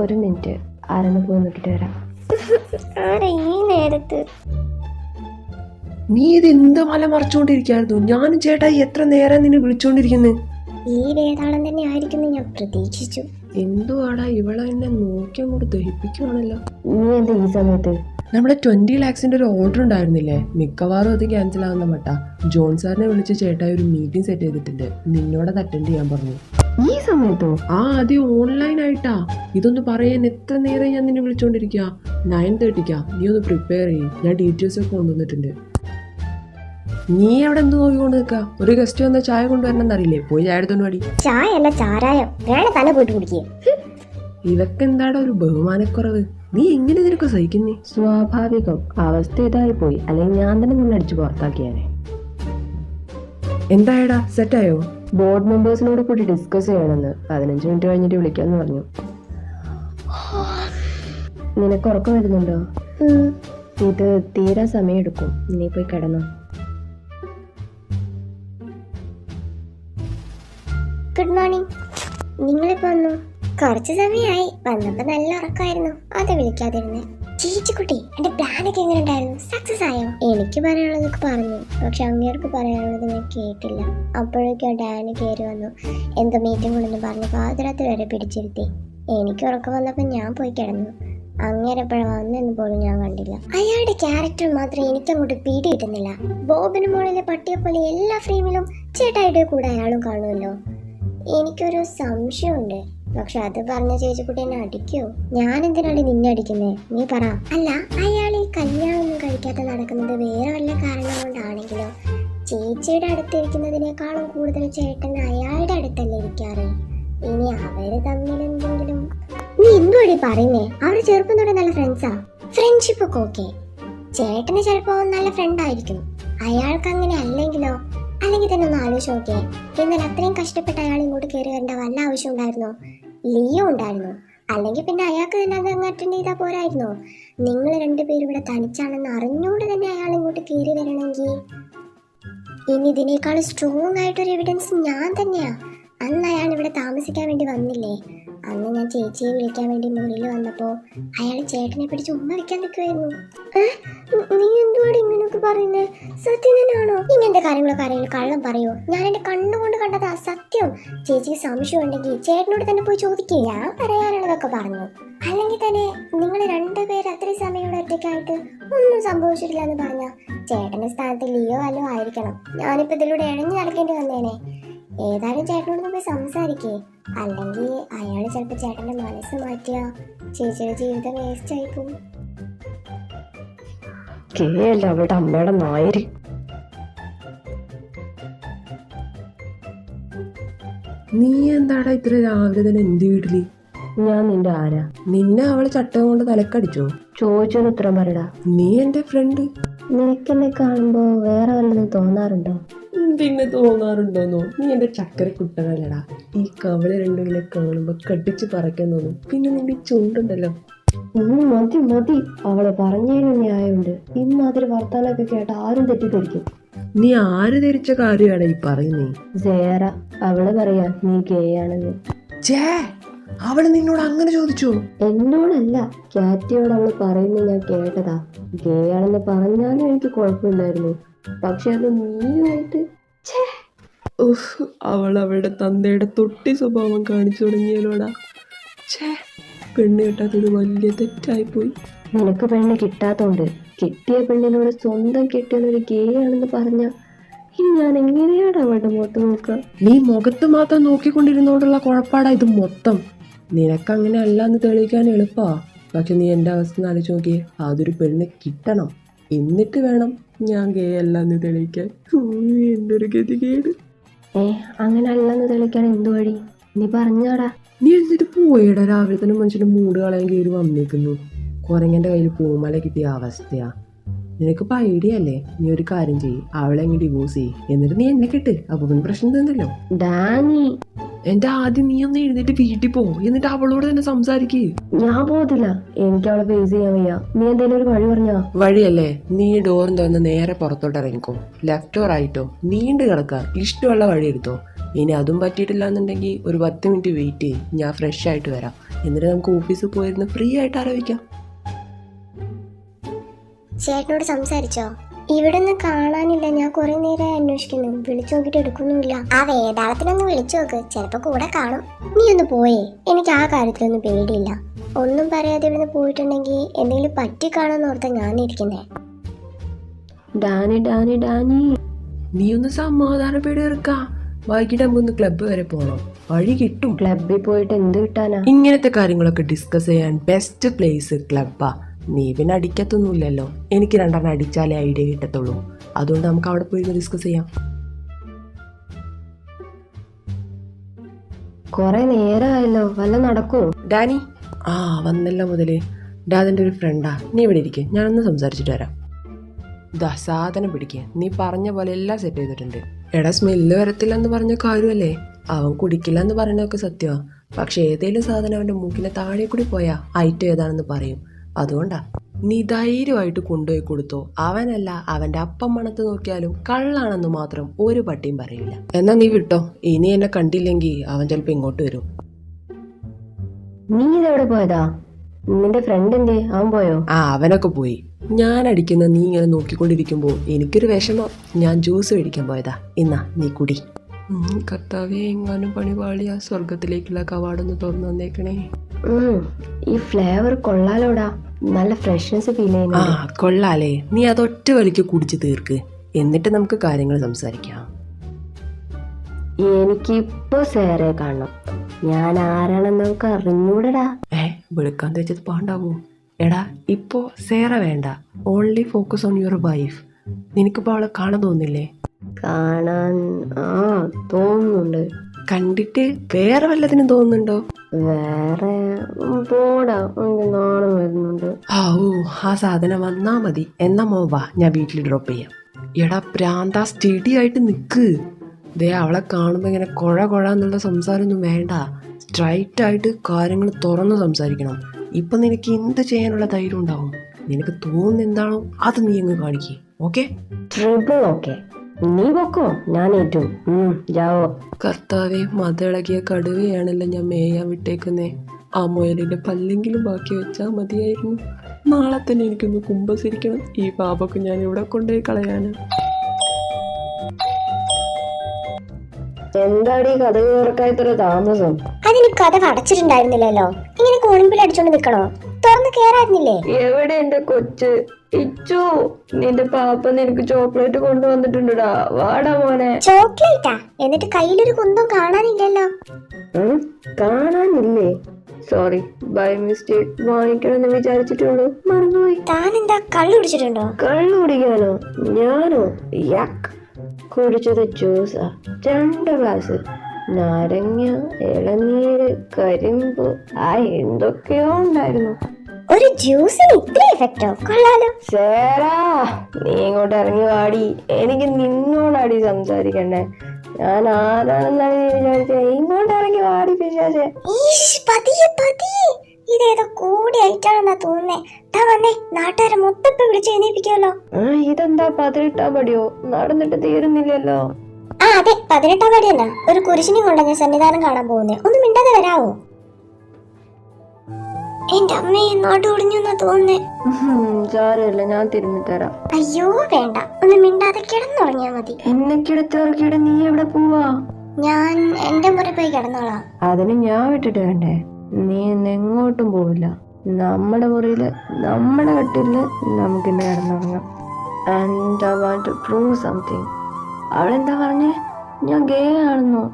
ഒരു മിനിറ്റ്. ആരെന്ന് പോയി നോക്കിട്ട് വരാം. ആരാ ഈ നേരത്ത്. നീ ഇത് എന്ത് മല മറച്ചുകൊണ്ടിരിക്കായിരുന്നു ഞാനും ചേട്ടായി എത്ര നേരം നിന്നെ വിളിച്ചോണ്ടിരിക്കുന്നു ഈ വേതാളം തന്നെ ആയിരിക്കും ഞാൻ പ്രതീക്ഷിച്ചു. എന്തുവാടാ ഇവളെ എന്നെ നോക്കി അങ്ങോട്ട് ദഹിപ്പിക്കുവാണല്ലോ? നീ എന്താ ഈ സമയത്ത്? നമ്മുടെ ട്വന്റി ലാക്സിന്റെ ഒരു ഓർഡർ ഉണ്ടായിരുന്നില്ലേ? മിക്കവാറും അത് ക്യാൻസൽ ആവുന്ന മട്ട. ജോൺ സാറിനെ വിളിച്ച് ചേട്ടായി ഒരു മീറ്റിംഗ് സെറ്റ് ചെയ്തിട്ടുണ്ട്. നിന്നോടത് അറ്റൻഡ് ചെയ്യാൻ പറഞ്ഞു. ഈ സമയത്തോ? ആ ആദ്യം ഓൺലൈൻ ആയിട്ടാ. ഇതൊന്ന് പറയാൻ എത്ര നേരം ഞാൻ നിന്നെ വിളിച്ചോണ്ടിരിക്കുക നയൻ തേർട്ടിക്കാ നീ ഒന്ന് പ്രിപ്പയർ ചെയ്യും. ഞാൻ ഡീറ്റെയിൽസ് ഒക്കെ കൊണ്ടുവന്നിട്ടുണ്ട്. നീ അവിടെ എന്ത് നോക്കിക്കൊണ്ട് നിൽക്കുക ഒരു ഗസ്റ്റ് വന്ന ചായ കൊണ്ടുവരണം അറിയില്ലേ പോയി ചായ എടുത്തോണ്ട് പാടി ചായ അല്ല ചാരായം. വേണേ തല പോയിട്ട് കുടിക്കേ. ഇതൊക്കെ എന്താടാ ഒരു ബഹുമാനക്കുറവ്? നീ എങ്ങനെ ഇതിനൊക്കെ സഹിക്കുന്നേ? സ്വാഭാവികം. അവസ്ഥ ഇതായി പോയി. അല്ലെങ്കിൽ ഞാൻ തന്നെ നിന്നെ അടിച്ചു പുറത്താക്കിയാനെ. എന്തായടാ? സെറ്റായോ ബോർഡ് മെമ്പേഴ്സിനോട് കൂടി ഡിസ്കസ് ചെയ്യണമെന്ന്. പതിനഞ്ച് മിനിറ്റ് കഴിഞ്ഞിട്ട് വിളിക്കാന്ന് പറഞ്ഞു. നിനക്ക് ഉറക്കം വരുന്നുണ്ടോ? ഇത് തീരെ സമയമെടുക്കും. നീ പോയി കിടന്നു. ഗുഡ് മോർണിംഗ് നിങ്ങളിപ്പോ വന്നു? കുറച്ച് സമയമായി. വന്നപ്പോ നല്ല ഉറക്കമായിരുന്നു. അത് വിളിക്കാതിരുന്നേ. ചേച്ചിക്കുട്ടി എന്റെ പ്ലാൻ ഒക്കെ എങ്ങനെ ഉണ്ടായിരുന്നു സക്സസ് ആയോ? എനിക്ക് പറയാനുള്ളതൊക്കെ പറഞ്ഞു. പക്ഷെ അങ്ങേർക്ക് പറയാനുള്ളത് ഞാൻ കേട്ടില്ല. അപ്പോഴേക്കും ഡാനി കയറി വന്നു. എന്തോ മീറ്റിംഗ് ഉണ്ടെന്ന് പറഞ്ഞ് പാതിരാത്രി വരെ പിടിച്ചിരുത്തി. എനിക്ക് ഉറക്കം വന്നപ്പോൾ ഞാൻ പോയി കിടന്നു. അങ്ങേരെപ്പോഴാണ് വന്നെന്ന് പോലും ഞാൻ കണ്ടില്ല. അയാളുടെ ക്യാരക്ടർ മാത്രം എനിക്കങ്ങോട്ട് പിടി കിട്ടുന്നില്ല. ബോബിന് മുകളിലെ പട്ടിയെ പോലെ എല്ലാ ഫ്രെയിമിലും ചേട്ടായിയുടെ കൂടെ അയാളും കാണുമല്ലോ. എനിക്കൊരു സംശയമുണ്ട്. പക്ഷെ അത് പറഞ്ഞ ചേച്ചിക്കുട്ടി എന്നെ അടിക്കോ? ഞാൻ എന്തിനാണ് നിന്നെ അടിക്കുന്നേ? നീ പറ. അല്ല അയാൾ ഈ കല്യാണം കഴിക്കാതെ നടക്കുന്നത് വേറെ വല്ല കാരണം കൊണ്ടാണെങ്കിലോ? ചേച്ചിയുടെ അടുത്തിരിക്കുന്നതിനേക്കാളും കൂടുതൽ ചേട്ടൻ അയാളുടെ അടുത്തല്ലേ ഇരിക്കാറ്? ഇനി അവർ തമ്മിൽ എന്തെങ്കിലും നീ എന്തുവാടി പറയുന്നേ? അവർ ചെറുപ്പം തൊട്ട് നല്ല ഫ്രണ്ട്സാ ഫ്രണ്ട്ഷിപ്പ് ഒക്കെ ഓക്കെ ചേട്ടന് ചിലപ്പോ നല്ല ഫ്രണ്ട് ആയിരിക്കും. അയാൾക്ക് അങ്ങനെ അല്ലെങ്കിലോ? അല്ലെങ്കിൽ തന്നെ ഒന്ന് ആലോചിച്ച് നോക്കിയേ. എന്നാൽ അത്രയും കഷ്ടപ്പെട്ട് അയാൾ ഇങ്ങോട്ട് കയറി വരേണ്ട വല്ല ആവശ്യം ഉണ്ടായിരുന്നോ? ലിയോ ഉണ്ടായിരുന്നു. അല്ലെങ്കിൽ പിന്നെ അയാൾക്ക് തന്നെ അത് അങ്ങ് അറ്റൻഡ് ചെയ്താൽ പോരായിരുന്നോ? നിങ്ങൾ രണ്ടുപേരും ഇവിടെ തനിച്ചാണെന്ന് അറിഞ്ഞുകൊണ്ട് തന്നെ അയാൾ ഇങ്ങോട്ട് കയറി വരണമെങ്കിൽ. ഇനി ഇതിനേക്കാൾ സ്ട്രോങ് ആയിട്ടൊരു എവിഡൻസ് ഞാൻ തന്നെയാ. അന്ന് അയാൾ ഇവിടെ താമസിക്കാൻ വേണ്ടി വന്നില്ലേ? അന്ന് ഞാൻ ചേച്ചിയെ വിളിക്കാൻ വേണ്ടി മുറിയിൽ വന്നപ്പോൾ അയാൾ ചേട്ടനെ പിടിച്ച് ഉമ്മ വെക്കാൻ നിൽക്കുമായിരുന്നു നീ എന്തുവാണ് ഇങ്ങനെയൊക്കെ പറയുന്നത് സത്യം തന്നെയാണോ? ഇങ്ങനത്തെ കാര്യങ്ങളൊക്കെ ആരെങ്കിലും കള്ളം പറയോ? ഞാൻ എന്റെ കണ്ണുകൊണ്ട് കണ്ടതാ സത്യം. ചേച്ചിക്ക് സംശയം ഉണ്ടെങ്കിൽ ചേട്ടനോട് തന്നെ പോയി ചോദിക്കേ. ഞാൻ പറയാനുള്ളതൊക്കെ പറഞ്ഞു. അല്ലെങ്കിൽ തന്നെ നിങ്ങൾ രണ്ടുപേര് അത്രയും സമയം ഒറ്റയ്ക്കായിട്ട് ഒന്നും സംഭവിച്ചിട്ടില്ല എന്ന് പറഞ്ഞ ചേട്ടന്റെ സ്ഥാനത്ത് ലിയോ അല്ലോ ആയിരിക്കണം. ഞാനിപ്പോ ഇതിലൂടെ ഇഴഞ്ഞു നടക്കേണ്ടി വന്നേനെ. ഏതായാലും ചേട്ടനോട് പോയി സംസാരിക്കേ. അല്ലെങ്കിൽ അയാൾ ചിലപ്പോൾ ചേട്ടന്റെ മനസ്സ് മാറ്റിയ ചേച്ചിയുടെ ജീവിതം വേസ്റ്റ് ആയിക്കും അവളുടെ അമ്മയുടെ നായര്? നീ എന്താടാ ഇത്ര രാവിലെ തന്നെ എന്ത് വീട്ടിൽ? ഞാൻ നിന്റെ ആരാ? നിന്നെ അവളെ ചട്ടം കൊണ്ട് തലക്കടിച്ചോ? ചോദിച്ചോ ഉത്തരം പറയടാ നീ എന്റെ ഫ്രണ്ട് നിനക്കെന്നെ കാണുമ്പോ വേറെ വല്ലതും തോന്നാറുണ്ടോ? പിന്നെ തോന്നാറുണ്ടോന്നോ നീ എന്റെ ചക്കര കുട്ടനല്ലടാ. ഈ കവള രണ്ടുമിനെ കാണുമ്പോ കടിച്ച് പറയ്ക്കാൻ തോന്നും. പിന്നെ നിന്റെ ചുണ്ടുണ്ടല്ലോ. മതി മതി. അവളെ പറഞ്ഞതിന് ന്യായമുണ്ട്. ഇമ്മാതിരി വർത്താനൊക്കെ കേട്ട ആരും തെറ്റിദ്ധരിക്കും. നീ ആര് ധരിച്ച കാര്യമാണ് ഈ പറയുന്നേ? സേറ അവൾ പറയാ നീ ഗേ ആണെന്ന് ചേ അവൾ നിന്നോട് അങ്ങനെ ചോദിച്ചു? എന്നോടല്ല കാറ്റിയോട് അവൾ പറയുന്നത് ഞാൻ കേട്ടതാ. ഗേ ആണെന്ന് പറഞ്ഞാലും എനിക്ക് കുഴപ്പമില്ലായിരുന്നു. പക്ഷെ അത് നീയുമായിട്ട് ഉഫ്, അവൾ അവളുടെ തന്തയുടെ തൊട്ടി സ്വഭാവം കാണിച്ചു തുടങ്ങിയാലോടാ ഛേ പെണ്ണ് കിട്ടാത്തത് വലിയ തെറ്റായിപ്പോയി. നിനക്ക് പെണ്ണ് കിട്ടാത്തോണ്ട് കിട്ടിയ പെണ്ണിനോട് സ്വന്തം കെട്ടിയൊരു ഗേ ആണെന്ന് പറഞ്ഞ ഇനി ഞാൻ എങ്ങനെയാണ് അവളുടെ മുഖത്ത് നോക്കുക നീ മുഖത്ത് മാത്രം നോക്കിക്കൊണ്ടിരുന്നോണ്ടുള്ള കുഴപ്പാടാ ഇത് മൊത്തം. നിനക്കങ്ങനെ അല്ല എന്ന് തെളിയിക്കാൻ എളുപ്പമാ പക്ഷെ നീ എന്റെ അവസ്ഥ ആലോചിച്ച് നോക്കിയേ. അതൊരു പെണ്ണ് കിട്ടണം. എന്നിട്ട് വേണം ഞാൻ ഗേ അല്ല എന്ന് തെളിയിക്കാൻ. എന്റെ ഒരു ഗതികേട്. ഏ അങ്ങനെ അല്ലെന്ന് തെളിയിക്കാൻ എന്തു വഴി? നീ പറഞ്ഞാടാ. നീ എന്നിട്ട് പോയടാ. രാവിലെ തന്നെ മനുഷ്യന്റെ മൂട് കളയാൻ കയറി വന്നേക്കുന്നു. കുറങ്ങന്റെ കയ്യിൽ പൂമല കിട്ടിയ അവസ്ഥയാ. നിനക്കിപ്പോൾ ഐഡിയ അല്ലേ? നീ ഒരു കാര്യം ചെയ്യ്. അവളെ അങ്ങ് ഡിവോഴ്സ് ചെയ്യ്. എന്നിട്ട് നീ എന്നെ കെട്ട്. അപ്പോൾ പിന്നെ പ്രശ്നം തന്നല്ലോ ഡാനി എന്റെ ആദ്യം നീ ഒന്ന് എഴുന്നേറ്റ് വീട്ടിൽ പോ. എന്നിട്ട് അവളോട് തന്നെ സംസാരിക്കേ. ഞാൻ പോകത്തില്ല. എനിക്ക് അവളെ ഫേസ് ചെയ്യാൻ വയ്യ. നീ എന്തെങ്കിലും ഒരു വഴി പറഞ്ഞാ? വഴിയല്ലേ? നീ ഡോറും തുറന്ന് നേരെ പുറത്തോട്ട് ഇറങ്ങിക്കോ. ലെഫ്റ്റോ റൈറ്റോ നീണ്ടു കിടക്കുക ഇഷ്ടമുള്ള വഴി എടുത്തോ. ഇനി അതും പറ്റിയിട്ടില്ല എന്നുണ്ടെങ്കിൽ ഒരു പത്ത് മിനിറ്റ് വെയിറ്റ് ചെയ്യും. ഞാൻ ഫ്രഷ് ആയിട്ട് വരാം. എന്നിട്ട് നമുക്ക് ഓഫീസിൽ പോയിരുന്ന് ഫ്രീ ആയിട്ട് ആലോചിക്കാം. ചേട്ടനോട് സംസാരിച്ചോ? ഇവിടുന്ന് കാണാനില്ല. ഞാൻ കുറെ നേരം അന്വേഷിക്കുന്നു. വിളിച്ചു നോക്കിട്ട് എടുക്കുന്നുമില്ല. ആ വേതാളത്തിനൊന്ന് വിളിച്ചു നോക്ക്. ചിലപ്പോ കൂടെ കാണും. നീ ഒന്ന് പോയേ. എനിക്ക് ആ കാര്യത്തിലൊന്നും പേടിയില്ല. ഒന്നും പറയാതെ ഇവിടുന്ന് പോയിട്ടുണ്ടെങ്കിൽ എന്തെങ്കിലും പറ്റി കാണുമെന്ന് ഓർത്താ ഞാൻ ഇരിക്കുന്നേ. Danny Danny Danny. നീ ഒന്ന് സമാധാനപ്പെടി ഇറക്ക വൈകിട്ട് നമുക്കൊന്ന് ക്ലബ്ബ് വരെ പോകണം വഴി കിട്ടും. ക്ലബ്ബിൽ പോയിട്ട് എന്ത് കിട്ടാനാ? ഇങ്ങനത്തെ കാര്യങ്ങളൊക്കെ ഡിസ്കസ് ചെയ്യാൻ ബെസ്റ്റ് പ്ലേസ് ക്ലബ്ബാ നീ പിന്നെ അടിക്കത്തൊന്നുമില്ലല്ലോ. എനിക്ക് രണ്ടെണ്ണം അടിച്ചാലേ ഐഡിയ കിട്ടത്തുള്ളൂ. അതുകൊണ്ട് നമുക്ക് അവിടെ പോയി ഡിസ്കസ് ചെയ്യാം. കൊറേ നേരമായല്ലോ വല്ല നടക്കൂ? ഡാനി? ആ വന്നല്ലോ മുതൽ. ഡാദിന്റെ ഒരു ഫ്രണ്ടാ നീ ഇവിടെ ഇരിക്കെ. ഞാനൊന്ന് സംസാരിച്ചിട്ട് വരാം. ദസാധനം സാധനം പിടിക്കുക നീ പറഞ്ഞ പോലെ എല്ലാം സെറ്റ് ചെയ്തിട്ടുണ്ട്. എടാ സ്മെല്ല് വരത്തില്ല എന്ന് പറഞ്ഞ കാര്യമല്ലേ അവൻ കുടിക്കില്ല എന്ന് പറയുന്നതൊക്കെ സത്യമാ പക്ഷെ ഏതെങ്കിലും സാധനം അവന്റെ മൂക്കിന്റെ താഴെ കൂടി പോയാ ഐറ്റം ഏതാണെന്ന് പറയും. അതുകൊണ്ടാ. നീ ധൈര്യമായിട്ട് കൊണ്ടുപോയി കൊടുത്തോ. അവനല്ല അവന്റെ അപ്പം മണത്ത് നോക്കിയാലും കള്ളാണെന്ന് മാത്രം ഒരു പട്ടിയും പറയില്ല. എന്നാ നീ വിട്ടോ? ഇനി എന്നെ കണ്ടില്ലെങ്കിൽ അവൻ ചെലപ്പോ ഇങ്ങോട്ട് വരും. നീ ഇതെവിടെ പോയതാ? നിന്റെ ഫ്രണ്ട് എന്തേ അവൻ പോയോ? ആ അവനൊക്കെ പോയി. ഞാൻ അടിക്കുന്ന നീ ഇങ്ങനെ നോക്കിക്കൊണ്ടിരിക്കുമ്പോൾ എനിക്കൊരു വിഷമം. ഞാൻ ജ്യൂസ് മേടിക്കാൻ പോയതാ. ഇന്നാ നീ കുടി. കർത്താവേ എങ്ങാനും പണി ആ സ്വർഗത്തിലേക്കുള്ള കവാടൊന്ന് തുറന്നു വന്നേക്കണേ ഈ ഫ്ലേവർ കൊള്ളാലോടാ. നല്ല ഫ്രഷ്നെസ് ഫീൽ ചെയ്യുന്നു ആ കൊള്ളാലേ. നീ അതൊറ്റ വലിക്ക് കുടിച്ച് തീർക്ക്. എന്നിട്ട് നമുക്ക് കാര്യങ്ങൾ സംസാരിക്കാം. എനിക്കിപ്പോ സേറെ കാണണം. ഞാൻ ആരാണെന്ന് നമുക്ക് അറിഞ്ഞൂടടാ. ഏ വെളുക്കാൻ തേച്ചത് പാണ്ടാവോ. എടാ ഇപ്പോ സേറ വേണ്ട. Only focus on your wife നിനക്കിപ്പോ അവളെ കാണാൻ തോന്നില്ലേ? കാണാൻ ആ തോന്നുന്നുണ്ട്. കണ്ടിട്ട് വേറെ വല്ലതിനും തോന്നുന്നുണ്ടോ? വേറെ പോടാ വരുന്നുണ്ട്. ആ ഓ ആ സാധനം വന്നാ മതി. എന്നാ മോവാ ഞാൻ വീട്ടിൽ ഡ്രോപ്പ് ചെയ്യാം. എടാ പ്രാന്ത സ്റ്റഡി ആയിട്ട് നിക്ക്. ദേ അവളെ കാണുമ്പോൾ ഇങ്ങനെ കുഴ കുഴ എന്നുള്ള സംസാരമൊന്നും വേണ്ട. സ്ട്രൈറ്റ് ആയിട്ട് കാര്യങ്ങൾ തുറന്ന് സംസാരിക്കണം. ഇപ്പൊ നിനക്ക് എന്ത് ചെയ്യാനുള്ള ധൈര്യം ഉണ്ടാവും? നിനക്ക് തോന്നുന്ന എന്താണോ അത് നീ അങ്ങ് കാണിക്കേ. ഓക്കെ? ട്രിപ്പിൾ ഓക്കെ നീ പൊക്കോ? ഞാൻ ഏറ്റു. ഉം, ജാവോ. കർത്താവെ മതിളകിയ കടുവയാണല്ലോ ഞാൻ മേയാൻ വിട്ടേക്കുന്നേ. ആ മുയലിന്റെ പല്ലെങ്കിലും ബാക്കി വെച്ചാൽ മതിയായിരുന്നു. നാളെ തന്നെ എനിക്കൊന്ന് കുമ്പസിരിക്കണം. ഈ പാപക്ക് ഞാൻ ഇവിടെ കൊണ്ടുപോയി കളയാന്? എന്താടി കഥ തുറക്കാൻ ഇത്ര താമസം? അതിന് കഥ അടച്ചിട്ടുണ്ടായിരുന്നില്ലല്ലോ ഇങ്ങനെ കോണിമ്പിൽ അടിച്ചോണ്ട് നിക്കണോ? തുറന്ന് കേറായിരുന്നില്ലേ എവിടെ എന്റെ കൊച്ച്? ഇച്ചു നിന്റെ പാപ്പ നിനക്ക് ചോക്ലേറ്റ് കൊണ്ടുവന്നിട്ടുണ്ടടാ. വാടാ മോനെ. ചോക്ലേറ്റാ? എന്നിട്ട് കയ്യിലൊരു കുന്തം കാണാനില്ലല്ലോ. കാണാനില്ലേ? സോറി ബൈ മിസ്റ്റേക്ക് വാങ്ങിക്കണമെന്ന് വിചാരിച്ചിട്ടുള്ളൂ. മറന്നുപോയി. താൻ എന്താ കള്ളു കുടിച്ചിട്ടുണ്ടോ? കള്ളു കുടിക്കാനോ? ഞാനോ? യാക്ക് കുടിച്ചത് ജ്യൂസാ. രണ്ട് ഗ്ലാസ്. നാരങ്ങ ഇളനീര് കരിമ്പ്. ആ എന്തൊക്കെയോ ഉണ്ടായിരുന്നു. ഒരു ജ്യൂസിന് ഇത്ര എഫക്റ്റോ കൊള്ളാലോ. സേറാ നീ ഇങ്ങോട്ട് ഇറങ്ങി വാടി. എനിക്ക് നിന്നോടാടി സംസാരിക്കണ്ടേ. ഞാൻ ആരാണെന്നാണ് വിചാരിച്ചത് ഇങ്ങോട്ട് ഇറങ്ങി വാടി പിശാചെ. ഈശ്, പതിയെ പതിയെ. ഇതേതോ കൂടി ആയിട്ടാണെന്നാ തോന്നുന്നേ. താ വന്നേ നാട്ടുകാരെ മൊത്തം ഇപ്പൊ വിളിച്ച് എഴുന്നേപ്പിക്കുമല്ലോ ആ ഇതെന്താ പതിനെട്ടാം പടിയോ? നടന്നിട്ട് തീരുന്നില്ലല്ലോ. ആ അതെ പതിനെട്ടാം പടി തന്നെ ഒരു കുരിശിനെ കൊണ്ടാ ഞാൻ സന്നിധാനം കാണാൻ പോകുന്നേ. ഒന്ന് മിണ്ടാതെ വരാവോ? എന്റെ അമ്മ എന്നോട് ഒടിഞ്ഞു എന്നാ തോന്നുന്നേ സാരമില്ല ഞാൻ തിരുമ്മി തരാം. അയ്യോ വേണ്ട. ഒന്ന് മിണ്ടാതെ കിടന്നുറങ്ങിയാ മതി. എന്നെ കിടത്തിറക്കിയിട്ട് നീ എവിടെ പോവാ? ഞാൻ എന്റെ മുറി പോയി കിടന്നോളാം. അതിന് ഞാൻ വിട്ടിട്ട് വേണ്ടേ? നീ ഇന്ന് എങ്ങോട്ടും പോവില്ല. നമ്മുടെ മുറിയിൽ നമ്മുടെ കട്ടിൽ എന്നെ കിടന്നുറങ്ങാം. And I want to prove something അവളെന്താ പറഞ്ഞേ? ഞാൻ ഗേ ആണെന്നോ?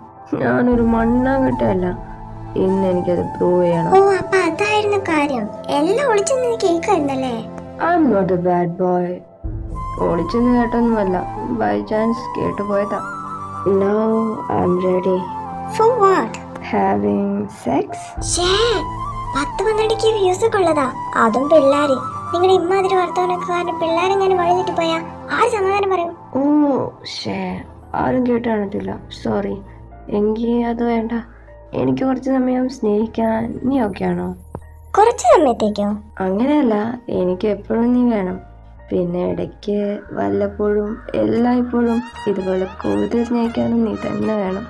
ഞാനൊരു മണ്ണാങ്കട്ടയല്ല. ഇന്ന് എനിക്കത് പ്രൂവ് ചെയ്യണം. ഓ അപ്പൊ അതായിരുന്നു കാര്യം. എല്ലാം ഒളിച്ചെന്ന് കേൾക്കായിരുന്നല്ലേ? I am not a bad boy ഒളിച്ചെന്ന് കേട്ടൊന്നുമല്ല. ബൈ ചാൻസ് കേട്ടു പോയതാ. No I am ready for what having sex ഷേ പത്ത് പന്ത്രണ്ടിക്ക് വ്യൂസ് ഒക്കെ ഉള്ളതാ. അതും പിള്ളേര്. നിങ്ങളുടെ ഇമ്മാതിരി വർത്തമാനമൊക്കെ കാരണം പിള്ളേരെങ്ങനെ വഴി തെറ്റി പോയാ ആര് സമാധാനം പറയും? ഓ ഷേ ആരും കേട്ട് കാണത്തില്ല. സോറി എങ്കിൽ അത് വേണ്ട. എനിക്ക് കുറച്ച് സമയം സ്നേഹിക്കാൻ നീ ഓക്കെയാണോ ആണോ? കുറച്ച് സമയത്തേക്കോ? അങ്ങനെയല്ല എനിക്ക് എപ്പോഴും നീ വേണം. പിന്നെ ഇടയ്ക്ക് വല്ലപ്പോഴും എല്ലായ്പ്പോഴും ഇതുപോലെ കൂടുതൽ സ്നേഹിക്കാനും നീ തന്നെ വേണം.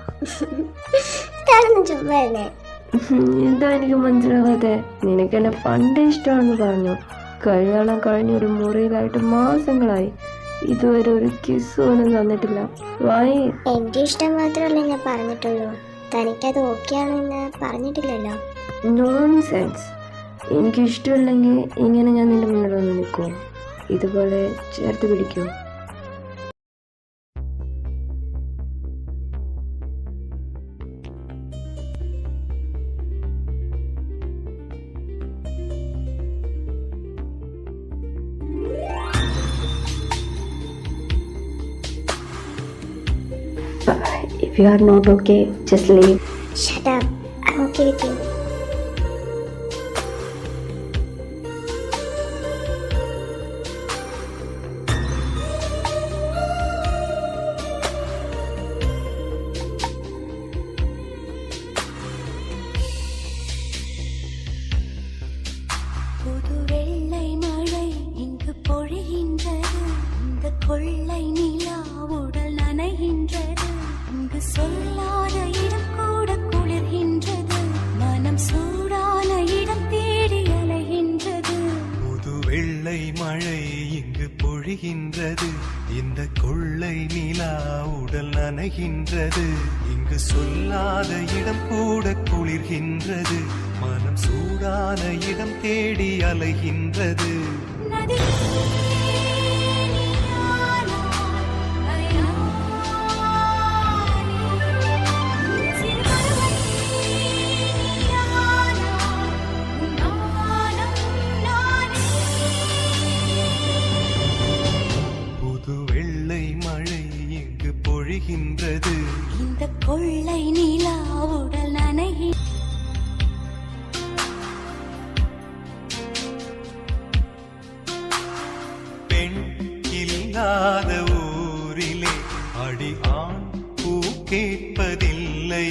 എന്താ എനിക്ക് മനസ്സിലാവാതെ? നിനക്ക് എന്നെ പണ്ടേ ഇഷ്ടമാണെന്ന് പറഞ്ഞു. കഴിയാളം കഴിഞ്ഞ ഒരു മുറിയിലായിട്ട് മാസങ്ങളായി. ഇതുവരെ ഒരു കിസ് ഒന്നും തന്നിട്ടില്ല. വായി. എന്റെ ഇഷ്ടം മാത്രമല്ല ഞാൻ പറഞ്ഞിട്ടുള്ളൂ. തനിക്കത് ഓക്കെ ആണെന്ന് പറഞ്ഞിട്ടില്ലല്ലോ. നോൺ സെൻസ് എനിക്കിഷ്ടമില്ലെങ്കിൽ ഇങ്ങനെ ഞാൻ നിന്റെ മുന്നിൽ വന്ന് നിൽക്കുമോ ഇതുപോലെ ചേർത്ത് പിടിക്കുമോ If you are not okay, just leave. Shut up. I'm okay with you. இல்லாத இடம் கூட குளிர்கின்றது. மனம் சூடான இடம் தேடி அலைகின்றது. ஊரிலே அடியான் பூ கேட்பதில்லை.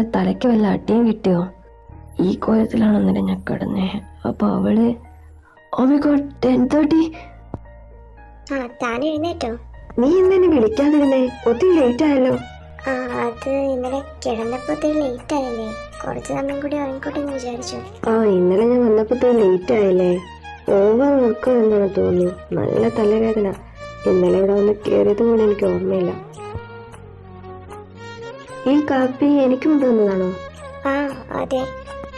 ഇന്നലെ തലയ്ക്ക് വല്ല അടിയും കിട്ടിയോ? ഈ കോലത്തിലാണ് അന്നേരം ഞാൻ കിടന്നേ. അപ്പൊ അവൾ ടെൻ തേർട്ടി ആ താൻ എഴുന്നേറ്റോ? നീ ഇന്നെ വിളിക്കാതിരുന്നേ? ഒത്തിരി ലേറ്റ് ആയല്ലോ. ആ അത് ഇന്നലെ കിടന്നപ്പോഴത്തേ ലേറ്റ് ആയില്ലേ? കുറച്ച് സമയം കൂടി ഉറങ്ങിക്കോട്ടെ എന്ന് വിചാരിച്ചു. ആ ഇന്നലെ ഞാൻ വന്നപ്പോഴത്തേ ലേറ്റ് ആയില്ലേ? ഓവർ വർക്ക് എന്നാണ് തോന്നുന്നു. നല്ല തലവേദന. ഇന്നലെ ഇവിടെ വന്ന് കയറിയത് പോലും എനിക്ക് ഓർമ്മയില്ല. ഈ കാപ്പി എനിക്കും തന്നതാണോ? ആ അതെ.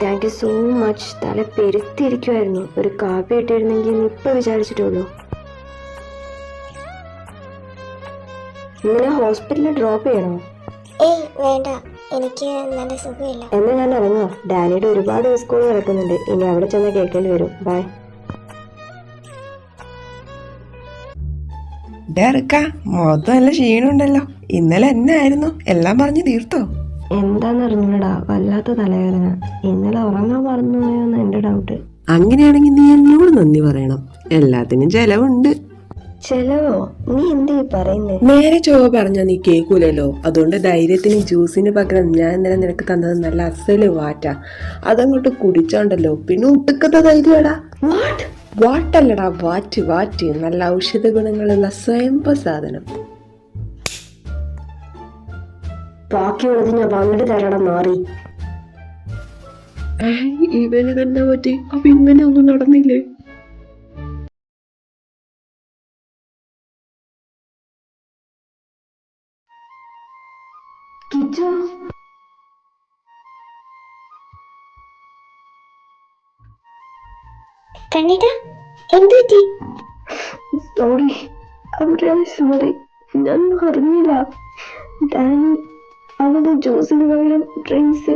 താങ്ക് യു സോ മച്ച് തല പെരുത്തിരിക്കുമായിരുന്നു ഒരു കാപ്പി ഇട്ടിരുന്നെങ്കിൽ ഇപ്പൊ വിചാരിച്ചിട്ടുള്ളൂ. ഇന്നലെ ഹോസ്പിറ്റലിൽ ഡ്രോപ്പ് ചെയ്യണോ? ഏയ് വേണ്ട. എനിക്ക് നല്ല സുഖമില്ല. എന്നാ ഞാൻ ഇറങ്ങാം. ഡാനിയുടെ ഒരുപാട് സ്കൂൾ നടക്കുന്നുണ്ട്. ഇനി അവിടെ ചെന്ന് കേൾക്കേണ്ടി വരും. ബൈ ഡേർക്ക മൊത്തം നല്ല ക്ഷീണമുണ്ടല്ലോ. ഇന്നലെ എന്നായിരുന്നു? എല്ലാം പറഞ്ഞു തീർത്തോ? എന്താന്ന് അറിഞ്ഞൂടാ വല്ലാത്ത തലവേദന. ഇന്നലെ ഉറങ്ങാൻ മറന്നുപോയോന്ന് എന്റെ ഡൗട്ട് അങ്ങനെയാണെങ്കിൽ നീ എന്നോട് നന്ദി പറയണം. എല്ലാത്തിനും ചെലവുണ്ട്. ചെലവോ? നീ എന്തേ പറയുന്നേ? നേരെ ചൊവ്വ പറഞ്ഞാ നീ കേൾക്കൂലല്ലോ അതുകൊണ്ട് ധൈര്യത്തിന് ജ്യൂസിന് പകരം ഞാൻ ഇന്നലെ നിനക്ക് തന്നത് നല്ല അസൽ വാറ്റ. അതങ്ങോട്ട് കുടിച്ചോണ്ടല്ലോ. പിന്നെ ഉട്ടുക്കത്തെ ധൈര്യടാ വാട്ട് വാട്ടല്ലടാ വാറ്റ് വാറ്റ്. നല്ല ഔഷധ ഗുണങ്ങളുള്ള സ്വയംഭ സാധനം. ബാക്കിയുള്ളത് ഞാൻ തരണം മാറി. ഇവന് തന്നെ പറ്റി. അപ്പൊ ഇങ്ങനെ ഒന്നും നടന്നില്ലേ? കണ്ണേട്ടാ എന്തുപറ്റി സോറി അവിടെ സോറി ഞാൻ അറിഞ്ഞില്ല. ഡാനി ഒന്നാമത് ജ്യൂസിന് പകരം ഡ്രിങ്ക്സ്.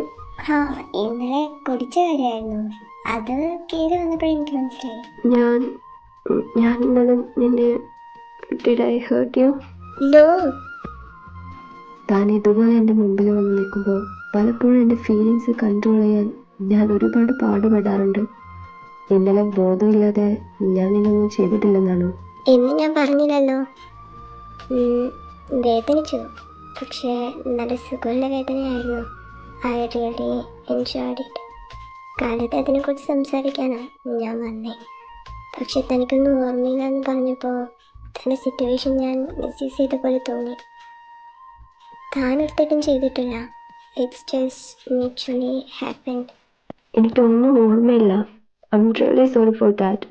ആ ഇന്നലെ കുടിച്ച കാര്യമായിരുന്നു. അത് കേറി വന്നപ്പോഴേ എനിക്ക് മനസ്സിലായി. ഞാൻ ഞാൻ ഇന്നലെ നിന്നെ did I hurt you no താൻ ഇതുപോലെ എന്റെ മുമ്പിൽ വന്ന് നിൽക്കുമ്പോൾ പലപ്പോഴും എന്റെ ഫീലിങ്സ് കൺട്രോൾ ചെയ്യാൻ ഞാൻ ഒരുപാട് പാടുപെടാറുണ്ട്. ഇന്നലെ ബോധമില്ലാതെ ഞാൻ നിന്നൊന്നും ചെയ്തിട്ടില്ലെന്നാണോ? എന്ന് ഞാൻ പറഞ്ഞില്ലല്ലോ. വേദനിച്ചു. പക്ഷേ നല്ല സുഖമുള്ള വേദനയായിരുന്നു. ഐ റിയലി എൻജോയ്ഡ് ഇറ്റ് കാലത്ത് അതിനെക്കുറിച്ച് സംസാരിക്കാനാണ് ഞാൻ വന്നേ. പക്ഷെ തനിക്കൊന്നും ഓർമ്മയില്ല എന്ന് പറഞ്ഞപ്പോൾ തന്റെ സിറ്റുവേഷൻ ഞാൻ മിസ്യൂസ് ചെയ്ത പോലെ തോന്നി. താൻ എടുത്തിട്ടും ചെയ്തിട്ടില്ല. ഇറ്റ്സ് ജസ്റ്റ് നേച്ചുറലി ഹാപ്പൻ എനിക്കൊന്നും ഓർമ്മയില്ല. I am really sorry for that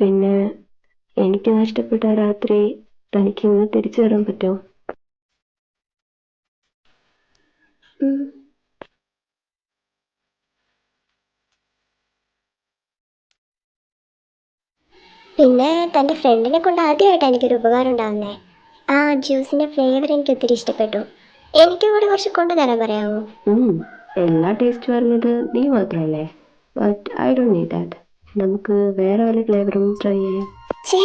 പിന്നെ എനിക്ക് നഷ്ടപ്പെട്ട രാത്രി തനിക്ക് ഇന്ന് തിരിച്ചു തരാൻ പറ്റുമോ? പിന്നെ തന്റെ ഫ്രണ്ടിനെ കൊണ്ട് ആദ്യമായിട്ടാണ് എനിക്കൊരു ഉപകാരം ഉണ്ടാകുന്നത് ആ ജ്യൂസിന്റെ ഫ്ലേവർ എനിക്ക് ഒത്തിരി ഇഷ്ടപ്പെട്ടു. എനിക്ക് കൂടെ കുറച്ച് കൊണ്ടുതരാൻ പറയാമോ? എല്ലാ ടേസ്റ്റ് പറഞ്ഞത് നീ മാത്രമല്ലേ? But I don't need that നമുക്ക് വേറെ വല്ല ഫ്ലേവറും ട്രൈ ചെയ്യാം. ചേ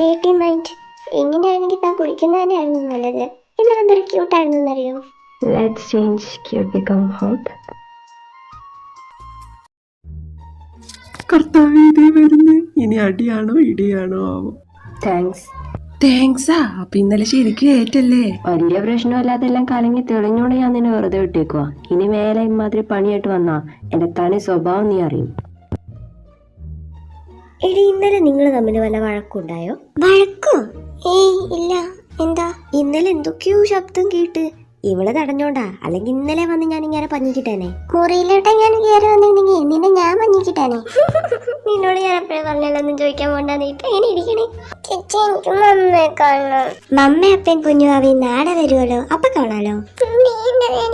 ഡേറ്റി മൈൻഡ് ഇങ്ങനെയാണെങ്കിൽ താൻ കുടിക്കുന്നതിനായിരുന്നു നല്ലത്? എന്നാൽ എന്തൊരു ക്യൂട്ടായിരുന്നു എന്നറിയോ let's change cute become hot കർത്താവ് ഇതേ വരുന്നു. ഇനി അടിയാണോ ഇടിയാണോ ആവോ? താങ്ക്സ് താങ്ക്സാ അപ്പൊ ഇന്നലെ ശരിക്കും ഏറ്റല്ലേ? വലിയ പ്രശ്നമില്ലാതെ എല്ലാം കലങ്ങി തെളിഞ്ഞോണ്ട് ഞാൻ നിന്നെ വെറുതെ വിട്ടേക്കുവാ. ഇനി മേലെ ഇമാതിരി പണിയായിട്ട് വന്നാ എന്റെ തനി സ്വഭാവം നീ അറിയും. എടി ഇന്നലെ നിങ്ങൾ തമ്മിൽ വല്ല വഴക്കുണ്ടായോ? വഴക്കോ? ഏയ് ഇല്ല. എന്താ? ഇന്നലെ എന്തൊക്കെയോ ശബ്ദം കേട്ട്. ഇവൾ തടഞ്ഞോണ്ടാ. അല്ലെങ്കിൽ ഇന്നലെ വന്ന് ഞാൻ ഇങ്ങനെ പഞ്ഞിക്കിട്ടേനെ മുറിയിലോട്ട് ഞാൻ കയറി വന്നിരുന്നെങ്കിൽ നിന്നെ ഞാൻ പഞ്ഞിക്കിട്ടേനെ നിന്നോട് ഞാൻ എപ്പോഴും പറഞ്ഞല്ലോന്നും ചോദിക്കാൻ പോണ്ടാന്ന് ഇപ്പൊ എങ്ങനെ ഇരിക്കണേ? മമ്മയെ കാണണം. മമ്മ അപ്പൻ കുഞ്ഞുവാവി നാടെ വരുമല്ലോ അപ്പൊ കാണാലോ?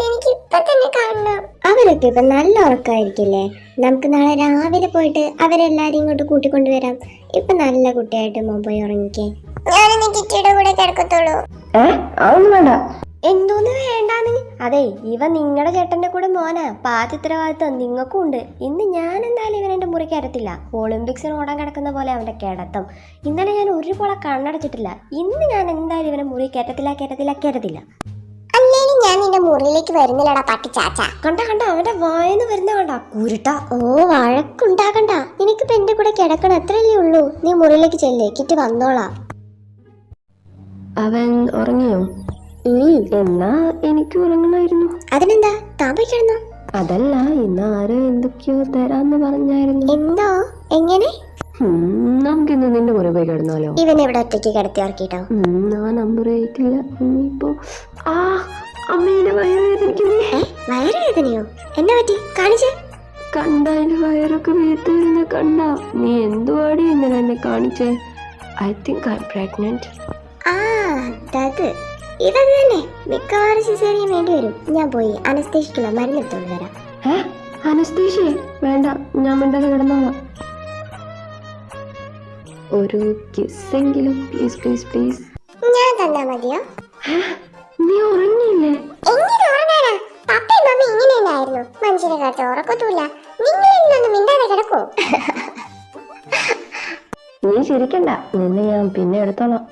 എനിക്ക് ഇപ്പൊ തന്നെ കാണണം. അവരൊക്കെ ഇപ്പൊ നല്ല ഉറക്കമായിരിക്കില്ലേ നമുക്ക് നാളെ രാവിലെ പോയിട്ട് അവരെല്ലാരും ഇങ്ങോട്ട് കൂട്ടിക്കൊണ്ടുവരാം ഇപ്പൊ നല്ല കുട്ടിയായിട്ട് മോൻ പോയി ഉറങ്ങിക്കേ. ഞാൻ കിറ്റിയുടെ കൂടെ കിടക്കത്തുള്ളൂ. ഏ? അതൊന്നും വേണ്ട. എന്തോന്ന് വേണ്ടാന്ന്. അതെ ഇവ നിങ്ങളുടെ ചേട്ടന്റെ കൂടെ മോനാ. പാചുത്തരവാദിത്വം നിങ്ങൾക്കും ഉണ്ട് ഇന്ന് ഞാൻ എന്തായാലും ഇവൻ എന്റെ മുറി കയറത്തില്ല ഒളിമ്പിക്സിന് ഓടാൻ കിടക്കുന്ന പോലെ അവന്റെ കിടത്തം. ഇന്നലെ ഞാൻ ഒരു പോളെ കണ്ണടച്ചിട്ടില്ല. ഇന്ന് ഞാൻ എന്തായാലും ഇവനെ മുറി കയറ്റത്തില്ല കയറ്റത്തില്ല കയറ്റത്തില്ല. അല്ലേലും ഞാൻ നിന്റെ മുറിയിലേക്ക് വരുന്നില്ലടാ പട്ടി ചാച്ച. കണ്ട കണ്ട അവന്റെ വായന്ന് വരുന്ന കണ്ട. കുരുട്ട. ഓ വഴക്കുണ്ടാകണ്ട. എനിക്കിപ്പോ എന്റെ കൂടെ കിടക്കണം അത്രയല്ലേ ഉള്ളൂ. നീ മുറിയിലേക്ക് ചെല്ലേ കിറ്റ് വന്നോളാം. അവൻ ഉറങ്ങിയോ? എന്നാ എനിക്ക് ഉറങ്ങണമായിരുന്നു അതിനെന്താ? താൻ പോയി കിടന്നോ? അതല്ല ഇന്ന് ആരോ എന്തൊക്കെയോ തരാന്ന് പറഞ്ഞായിരുന്നു. എന്തോ? എങ്ങനെ? നമുക്കിന്ന് നിന്റെ മുറി പോയി കിടന്നാലോ? ഇവൻ ഇവിടെ ഒറ്റയ്ക്ക് കിടത്തി ഇറക്കിട്ടോ ഉം, ആ നമ്പർ ഏറ്റില്ല ഇനിയിപ്പോ ആ അമ്മേനെ വയറുവേദനിക്കുന്നേ വയറുവേദനയോ? എന്നാ പറ്റി? കാണിച്ചേ. കണ്ട എന്റെ വയറൊക്കെ വീർത്ത് വരുന്ന കണ്ട. നീ എന്തുവാടി ഇന്നലെ എന്നെ കാണിച്ചേ? ഐ തിങ്ക് ഐ പ്രഗ്നന്റ് ആ അത്. ഇതത് തന്നെ മിക്കവാറും സിസേറിയൻ വേണ്ടി വരും. ഞാൻ പോയി അനസ്തേഷിക്കുള്ള മരുന്ന് എടുത്തോണ്ട് വരാം. ഏ? അനസ്തേഷ്യ? വേണ്ട. ഞാൻ മിണ്ടാതെ കിടന്നോളാം. ഒരു കിസ്സെങ്കിലും. പ്ലീസ് പ്ലീസ് പ്ലീസ് ഞാൻ തന്നാ മതിയോ? നീ ഉറങ്ങിയില്ലേ? എങ്ങനെ ഉറങ്ങാനാ? പപ്പയും മമ്മി ഇങ്ങനെയല്ലായിരുന്നു മനുഷ്യനെ കാട്ട് ഉറക്കത്തൂല നിങ്ങൾ ഇന്നൊന്നും മിണ്ടാതെ കിടക്കോ? നീ ചിരിക്കണ്ട. നിന്നെ ഞാൻ പിന്നെ എടുത്തോളാം.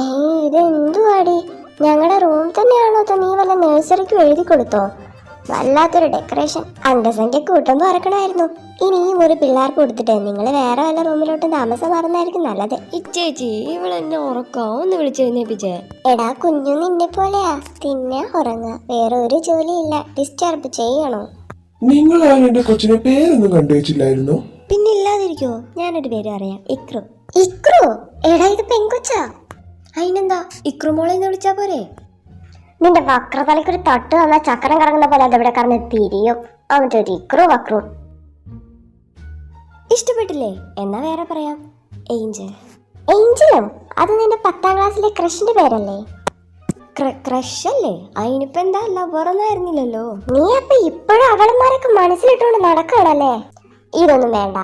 ഏയ് ഇത് എന്തുവാടി ഞങ്ങളുടെ റൂം തന്നെയാണോ അതോ നീ വല്ല നഴ്സറിക്ക് എഴുതി കൊടുത്തോ? വല്ലാത്തൊരു ഡെക്കറേഷൻ. അംഗസംഖ്യ കൂട്ടുമ്പോൾ ഇറക്കണമായിരുന്നു ഇനി ഈ മുറി പിള്ളേർക്ക് കൊടുത്തിട്ട് നിങ്ങൾ വേറെ വല്ല റൂമിലോട്ട് താമസം മാറുന്നതായിരിക്കും നല്ലത്. ഇച്ചേച്ചി ഇവളെന്നെ ഉറക്കോ ഒന്ന് വിളിച്ചെഴുന്നേപ്പിച്ചേ എടാ കുഞ്ഞു നിന്നെ പോലെയാ തിന്നെ ഉറങ്ങുക വേറെ ഒരു ജോലിയില്ല. ഡിസ്റ്റർബ് ചെയ്യണോ? നിങ്ങൾ എന്റെ കൊച്ചിനെ പേരൊന്നും കണ്ടുവച്ചില്ലായിരുന്നു? പിന്നെ ഇല്ലാതിരിക്കോ? ഞാനൊരു പേര് അറിയാം ഇക്രു. ഇക്രു? എടാ ഇത് പെങ്കൊച്ചാ അതിനെന്താ? ഇക്രുമോളെ എന്ന് വിളിച്ചാ പോരെ? നിന്റെ വക്രതലയ്ക്കൊരു തട്ട് തന്ന ചക്രം കറങ്ങുന്ന പോലെ അതിവിടെ കറന്ന് തിരിയും. അവന്റെ ഒരു ഇക്രു വക്രു. ഇഷ്ടപ്പെട്ടില്ലേ? എന്നാ വേറെ പറയാം. ഏഞ്ചൽ. ഏഞ്ചലും? അത് നിന്റെ പത്താം ക്ലാസ്സിലെ ക്രഷിന്റെ പേരല്ലേ? ക്രഷ് അല്ലേ അതിനിപ്പോ എന്താ? ലവറൊന്നായിരുന്നില്ലല്ലോ നീ അപ്പൊ ഇപ്പോഴും അവളന്മാരൊക്കെ മനസ്സിലിട്ടുകൊണ്ട് നടക്കുകയാണല്ലേ ഇതൊന്നും വേണ്ട.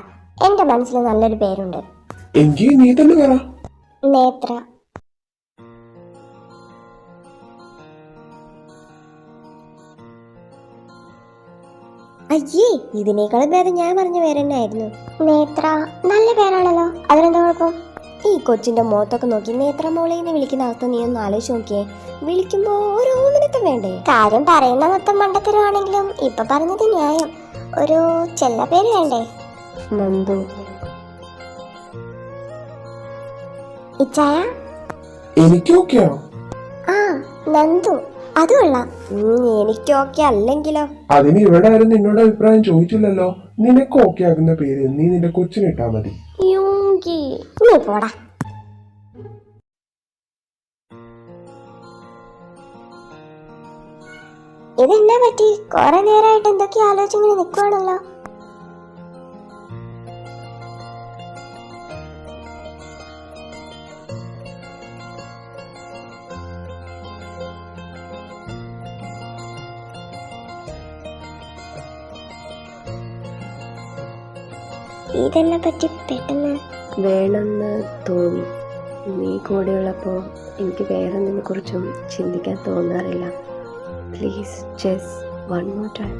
എന്റെ മനസ്സിൽ നല്ലൊരു പേരുണ്ട്. എങ്കിൽ നീ തന്നെ പറ. നേത്ര. അയ്യേ ഇതിനേക്കാൾ ഭേദം ഞാൻ പറഞ്ഞ പേര് തന്നെ ആയിരുന്നു നേത്ര നല്ല പേരാണല്ലോ. അതിനെന്താ കുഴപ്പം? ഈ കൊച്ചിന്റെ മുഖത്തൊക്കെ നോക്കി നേത്ര മോളെ എന്ന് വിളിക്കുന്ന അവസ്ഥ നീ ഒന്ന് ആലോചിച്ച് നോക്കിയേ. വിളിക്കുമ്പോ ഒരു ഓമനത്തെ വേണ്ടേ? കാര്യം പറയുന്ന മൊത്തം മണ്ടത്തരമാണെങ്കിലും ഇപ്പൊ പറഞ്ഞത് ന്യായം. ഒരു ചെല്ല പേര് വേണ്ടേ? നന്ദു. ഇച്ചായ? എനിക്കൊക്കെയാണോ? ആ നന്ദു. അത് കൊള്ളാം. ഉം, എനിക്കൊക്കെ അല്ലെങ്കിലോ? അതിന് ഇവിടെ ആരും നിന്നോട് അഭിപ്രായം ചോദിച്ചില്ലല്ലോ. നിനക്ക് ഓക്കെ ആകുന്ന പേര് നീ നിന്റെ കൊച്ചിനിട്ടാ മതി. യൂങ്കി. നീ പോടാ. ഇതെന്നാ പറ്റി? കൊറേ നേരമായിട്ട് എന്തൊക്കെ ആലോചന നിക്കുവാണല്ലോ. ഇതെന്നെ പറ്റി പെട്ടെന്ന് വേണമെന്ന് തോന്നി. നീ കൂടെയുള്ളപ്പോൾ എനിക്ക് വേറെ കുറിച്ചും ചിന്തിക്കാൻ തോന്നാറില്ല. Please just one more time